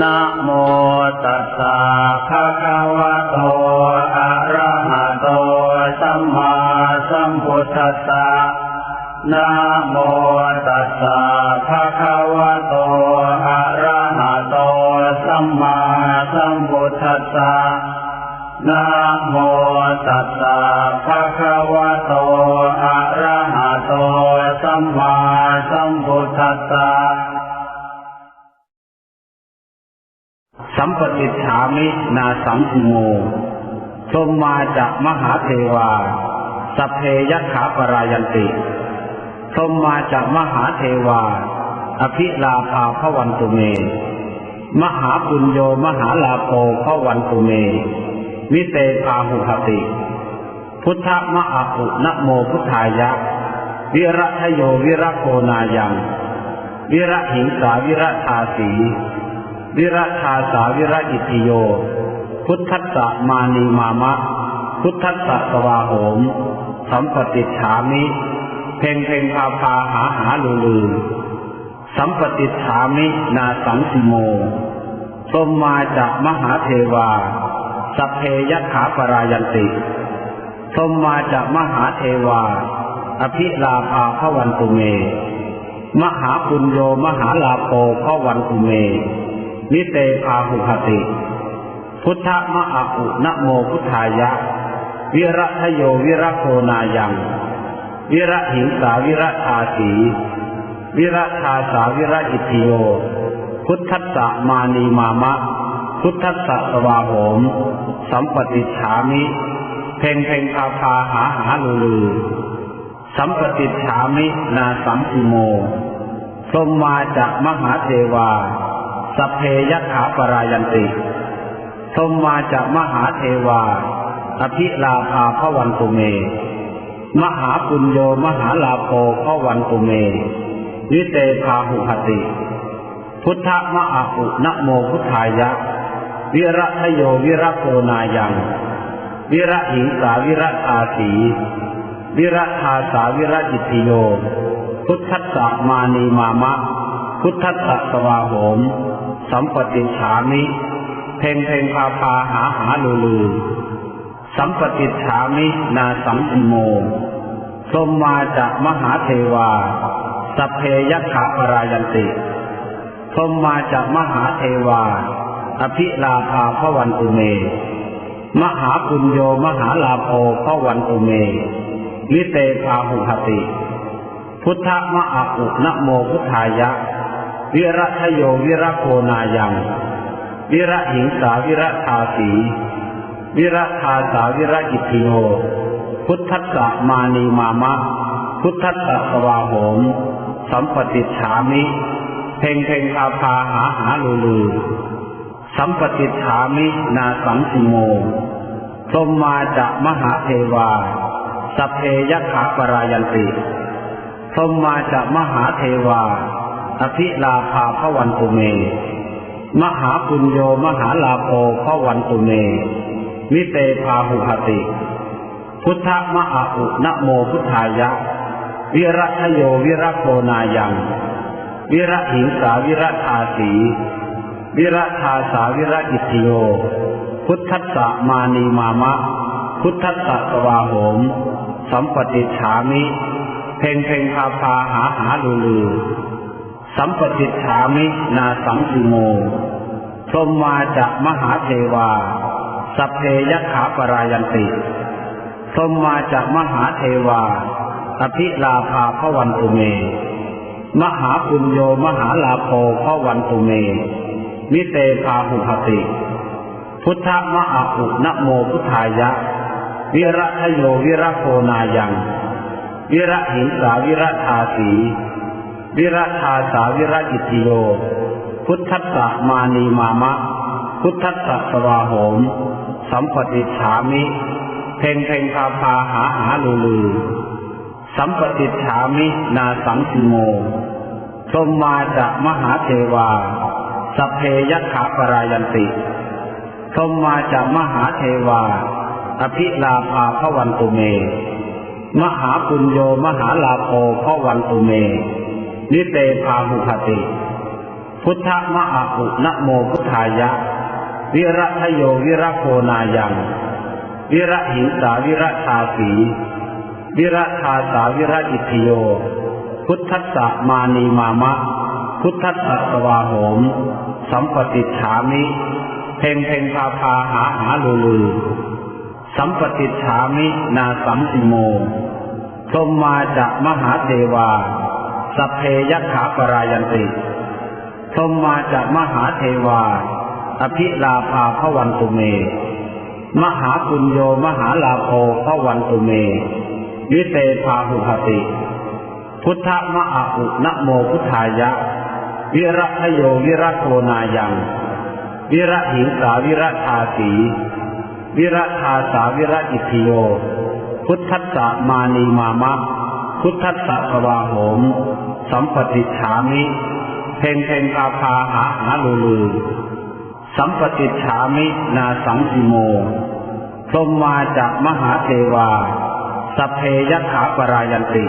นะโมตัสสะภะคะวะโต อะระหะโต สัมมาสัมพุทธัสสะนะโมตัสสะภะคะวะโต อะระหะโต สัมมาสัมพุทธัสสะนะโมตัสสะภะคะว มินาสังสิโมชมมาจากมหาเทวาสัพเพยัคขาปรายันติชมมาจากมหาเทวา อภิลาภาพวันตุเม มหาปุญโยมหาลาโภพวันตุเม วิเตภาหุหติ พุทธมะอาอุนโมพุทธายะ วิระทโยวิระโคนายัง วิระหิงสาวิระทาสี วิรัชาสาวิระอิติโย พุทธัสสะมานีมามะ พุทธัสสะสวาโหมสัมปติฉามิ เพ่งเพ่งพาพาหาหาลือลือสัมปติฉามินาสังสิโมสมมาจากมหาเทวาสพเพยขาปรายันติสมมาจากมหาเทวา อภิลาภาพวันตุเม มหาปุญโยมหาลาโภพวันตุเม นิเตภาหุหติ พุทธมะอาอุนะโมพุทธายะ วิระทโยวิระโคนายัง วิระหิงสาวิระทาสีวิระทาสาวิระอิติโย พุทธัสสะมานีมามะ พุทธัสสะสวาโหม สัมปติฉามิ เพ่งเพ่งพาพาหาหาลือลือ สัมปติฉามินาสัมสิโมพรมมาจากมหาเทวา สพเพยัคขาปรายันติพรมมาจากมหาเทวา อภิลาภาพวันตุเม มหาปุญโยมหาลาโภพวันตุเมนิเตภาหุหติ พุทธมะอาอุนะโมพุทธายะ วิระทโยวิระโคนายัง วิระหิงสาวิระอาสี วิระทาสาวิระอิติโย พุทธัสสะมานีมามะ พุทธัสสะสวาโหม สัมปติฉามิ เพ่งเพ่งพาพาหาหาลือลือสัมปติฉามินาสัมสิโมพรหมมาจากมหาเทวาสพเพยคขาปรายันติพรหมมาจากมหาเทวา อภิลาภาพวันตุเม มหาปุญโยมหาลาโภพวันตุเม นิเตภาหุหติ พุทธมะอาอุนโมพุทธายะ วิระทโยวิระโคนายัง วิระหิงสาวิระทาสีวิระทาสาวิระอิติโยพุทธัสสะมานีมามะ พุทธัสสะสวาโหม สัมปติฉามิ เพ่งเพ่งพาพาหาหาลือลือสัมปติฉามินาสังสิโมพรมมาจากมหาเทวา สัพเพยคขาปรายันติพรมมาจากมหาเทวา อภิลาภาพวันตุเม มหาปุญโยมหาลาโภพวันตุเมนิเตภาหุหติ พุทธมะอาอุนะโมพุทธายะ วิระทโยวิระโคนายัง วิระหิงสาวิระทาสี วิระทาสาวิระอิติโย พุทธัสสะมานีมามะ พุทธัสสะสวาโหม สัมปติฉามิ เพ่งเพ่งพาพาหาหาลือลือ สัมปติฉามินาสังสิโมพรมมาจากมหาเทวา สัพเพยขาปรายันติพรมมาจากมหาเทวา อภิลาภาพวันตุเม มหาปุญโยมหาลาโภพวันตุเมนิเตภาหุหติ พุทธมะอาอุนโมพุทธายะ วิระทโยวิระโคนายัง วิระหิงสาวิระทาสี วิระทาสาวิระอิติโย พุทธัสสะมานีมามะ พุทธัสสะสวาโหม สัมปติฉามิ เพ่งเพ่งพาพาหาหาลือลือ สัมปติฉามินาสังสิโมพรมมาจากมหาเทวาสพเพยัคขาปรายันติพรมมาจากมหาเทวา อภิลาภาพวันตุเม มหาปุญโยมหาลาโภพวันตุเม นิเตภาหุคติพพุทธมะอะอุนะโมพุทธายะ วิระทโยวิระโคนายัง วิระหิงสาวิระชาสีวิระชาสาวิระอิทิโย พุทธัสสะมานีมามะ พุทธัสสะสวาโหม สัมปติฉามิ เพ่งเพ่งพาพาหาหาลือลือ สัมปติฉามินาสัมติโมพรหมมาจากมหาเทวา สัพเพยัขาปรายันติพรมมาจากมหาเทวา อภิลาภาพวันตุเม มหาปุญโยมหาลาโภพวันตุเม วิเตภาหุหติ พุทธมะอะอุนะโมพุทธายะ วิระทโยวิระโคนายัง วิระหิงสาวิระชาสีวิระชาสาวิระอิทิโย พุทธัสสะมานีมามะ พุทธัสสะสวาโหม สัมปติฉามิ เพงเพงพาพาหาหาลือลือ สัมปติฉามินาสังสิโมพรมมาจากมหาเทวา สัพเพยขาปรายันติ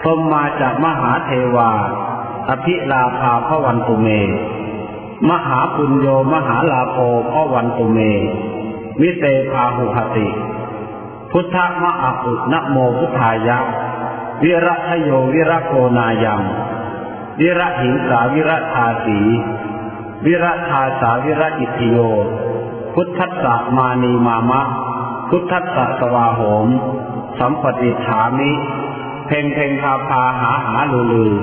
พรมมาจากมหาเทวา อภิลาภาพวันตุเม มหาปุญโยมหาลาโภพวันตุเม วิเตภาหุหติ พุทธมะอะอุนโมพุทธายะ วิระทโยวิระโกนายังวิระหิงสาวิระทาสีวิระทาสาวิระอิทิโย พุทธัสสะมานีมามะ พุทธัสสะสวาโหม สัมปติฐามิ เพ่งเพ่งพาพาหาหาลือลือ